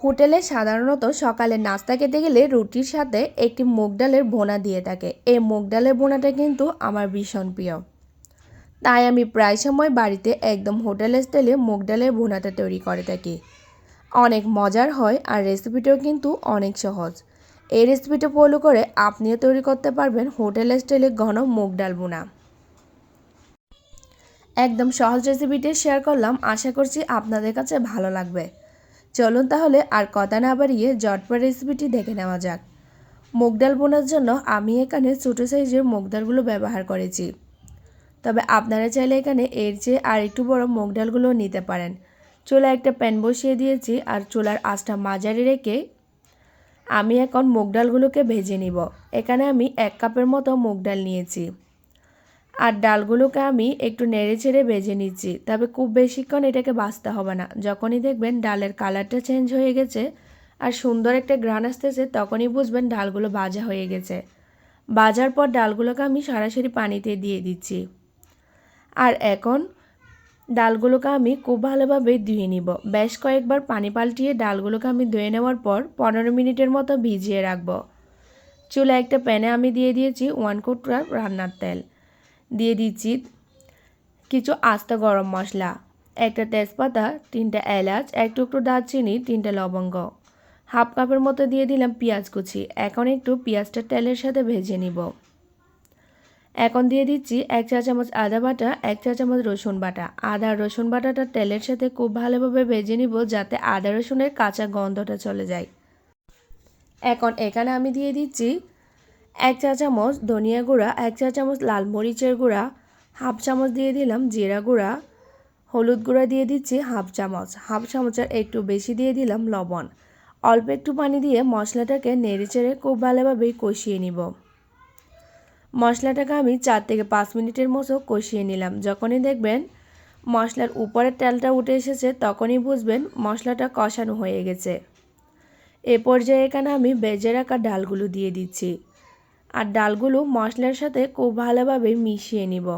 হোটেলে সাধারণত সকালে নাস্তা খেতে গেলে রুটির সাথে একটি মুগ ডালের বোনা দিয়ে থাকে। এই মুগ ডালের বোনাটা কিন্তু আমার ভীষণ প্রিয়। তাই আমি প্রায় সময় বাড়িতে একদম হোটেল স্টাইলে মুগ ডালের বোনাটা তৈরি করে থাকি। অনেক মজার হয় আর রেসিপিটাও কিন্তু অনেক সহজ। এই রেসিপিটা ফলো করে আপনিও তৈরি করতে পারবেন হোটেল স্টাইলে ঘন মুগ ডাল বোনা একদম সহজ রেসিপিটি শেয়ার করলাম। আশা করছি আপনাদের কাছে ভালো লাগবে। চলুন তাহলে আর কথা না বাড়িয়ে জটপট রেসিপিটি দেখে নেওয়া যাক। মুগ ডাল বোনার জন্য আমি এখানে ছোটো সাইজের মুগ ডালগুলো ব্যবহার করেছি। তবে আপনারা চাইলে এখানে এর চেয়ে আর একটু বড় মুগ ডালগুলো নিতে পারেন। চুলা একটা প্যান বসিয়ে দিয়েছি আর চুলার আঁচটা মাঝারি রেখে আমি এখন মুগ ডালগুলোকে ভেজে নিব। এখানে আমি এক কাপের মতো মুগ ডাল নিয়েছি। আর ডালগুলোকে আমি একটু নেড়ে ছেড়ে ভেজে নিচ্ছি। তবে খুব বেশিক্ষণ এটাকে বাছতে হবে না। যখনই দেখবেন ডালের কালারটা চেঞ্জ হয়ে গেছে আর সুন্দর একটা গ্রান আসতেছে, তখনই বুঝবেন ডালগুলো ভাজা হয়ে গেছে। ভাজার পর ডালগুলোকে আমি সরাসরি পানিতে দিয়ে দিচ্ছি। আর এখন ডালগুলোকে আমি খুব ভালোভাবে ধুয়ে নিব। বেশ কয়েকবার পানি পাল্টিয়ে ডালগুলোকে আমি ধুয়ে নেওয়ার পর পনেরো মিনিটের মতো ভিজিয়ে রাখব। চুলা একটা প্যানে আমি দিয়ে দিয়েছি ওয়ান কোটরা রান্নার তেল। দিয়ে দিচ্ছি কিছু আস্ত গরম মশলা, একটা তেজপাতা, তিনটা এলাচ, এক টুকরো দারচিনি, তিনটা লবঙ্গ। হাফ কাপের মতো দিয়ে দিলাম পেঁয়াজ কুচি, এখন একটু পেঁয়াজটা তেলের সাথে ভেজে নিব। এখন দিয়ে দিচ্ছি এক চা চামচ আদা বাটা, এক চা চামচ রসুন বাটা। আদা রসুন বাটাটা তেলের সাথে খুব ভালোভাবে ভেজে নিব যাতে আদা রসুনের কাঁচা গন্ধটা চলে যায়। এখন এখানে আমি দিয়ে দিচ্ছি এক চা চামচ ধনিয়া গুঁড়া, এক চা চামচ লাল মরিচের গুঁড়া, হাফ চামচ দিয়ে দিলাম জিরা গুঁড়া, হলুদ গুঁড়া দিয়ে দিচ্ছি হাফ চামচ। হাফ চামচের একটু বেশি দিয়ে দিলাম লবণ। অল্প একটু পানি দিয়ে মশলাটাকে নেড়ে চেড়ে খুব ভালোভাবেই কষিয়ে নিব। মশলাটাকে আমি চার থেকে পাঁচ মিনিটের মতো কষিয়ে নিলাম। যখনই দেখবেন মশলার উপরের তেলটা উঠে এসেছে, তখনই বুঝবেন মশলাটা কষানো হয়ে গেছে। এ পর্যায়ে এখানে আমি বেজে রাখা ডালগুলো দিয়ে দিচ্ছি। আর ডালগুলো মশলার সাথে খুব ভালোভাবে মিশিয়ে নিব।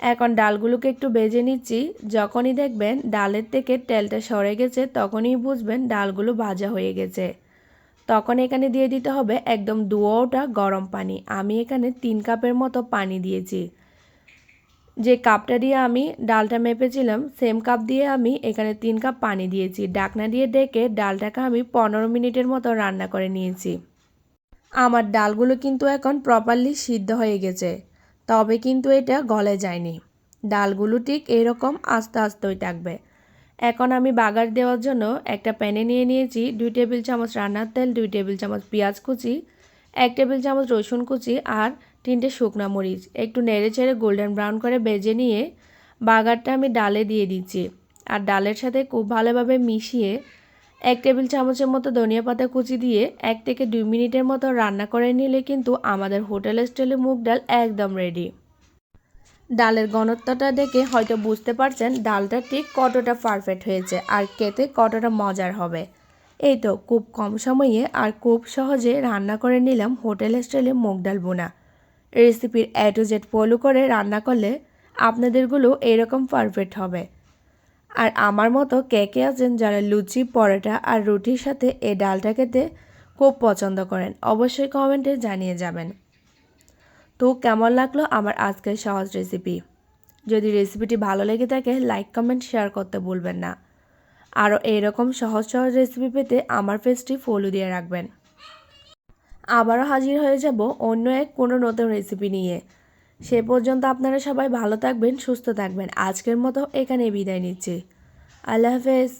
এখন ডালগুলোকে একটু বেজে নিচ্ছি। যখনই দেখবেন ডালের থেকে তেলটা সরে গেছে, তখনই বুঝবেন ডালগুলো ভাজা হয়ে গেছে। তখন এখানে দিয়ে দিতে হবে একদম দুয়োটা গরম পানি। আমি এখানে তিন কাপের মতো পানি দিয়েছি। যে কাপটা দিয়ে আমি ডালটা মেপেছিলাম, সেম কাপ দিয়ে আমি এখানে তিন কাপ পানি দিয়েছি। ডাকনা দিয়ে ডেকে ডালটাকে আমি পনেরো মিনিটের মতো রান্না করে নিয়েছি। আমার ডালগুলো কিন্তু এখন প্রপারলি সিদ্ধ হয়ে গেছে। তবে কিন্তু এটা গলে যায়নি। ডালগুলো ঠিক এরকম আস্তে আস্তেই থাকবে। এখন আমি বাগার দেওয়ার জন্য একটা প্যানে নিয়ে নিয়েছি দুই টেবিল চামচ রান্নার তেল, দুই টেবিল চামচ পেঁয়াজ কুচি, এক টেবিল চামচ রসুন কুচি আর তিনটে শুকনা মরিচ। একটু নেড়ে চেড়ে গোল্ডেন ব্রাউন করে বেজে নিয়ে বাগারটা আমি ডালে দিয়ে দিচ্ছি। আর ডালের সাথে খুব ভালোভাবে মিশিয়ে এক টেবিল চামচের মতো ধনিয়া পাতা কুচি দিয়ে এক থেকে দুই মিনিটের মতো রান্না করে নিলে কিন্তু আমাদের হোটেল স্টাইলে মুগ ডাল একদম রেডি ডালের ঘনত্বটা দেখে হয়তো বুঝতে পারছেন ডালটা ঠিক কতটা পারফেক্ট হয়েছে আর খেতে কতটা মজার হবে। এই তো খুব কম সময়ে আর খুব সহজে রান্না করে নিলাম হোটেল স্টাইলে মুগ ডাল বোনা রেসিপির এ টু জেড ফলো করে রান্না করলে আপনাদেরগুলো এরকম পারফেক্ট হবে। আর আমার মতো কে কে আছেন যারা লুচি, পরোটা আর রুটির সাথে এই ডালটা খেতে খুব পছন্দ করেন, অবশ্যই কমেন্টে জানিয়ে যাবেন। তো কেমন লাগল আমার আজকের সহজ রেসিপি? যদি রেসিপিটি ভালো লেগে থাকে, লাইক, কমেন্ট, শেয়ার করতে ভুলবেন না। আরও এইরকম সহজ সহজ রেসিপি পেতে আমার পেজটি ফলো দিয়ে রাখবেন। আবারও হাজির হয়ে যাব অন্য এক কোনো নতুন রেসিপি নিয়ে। সে পর্যন্ত আপনারা সবাই ভালো থাকবেন, সুস্থ থাকবেন। আজকের মতো এখানে বিদায় নিচ্ছি। আল্লাহ হাফেজ।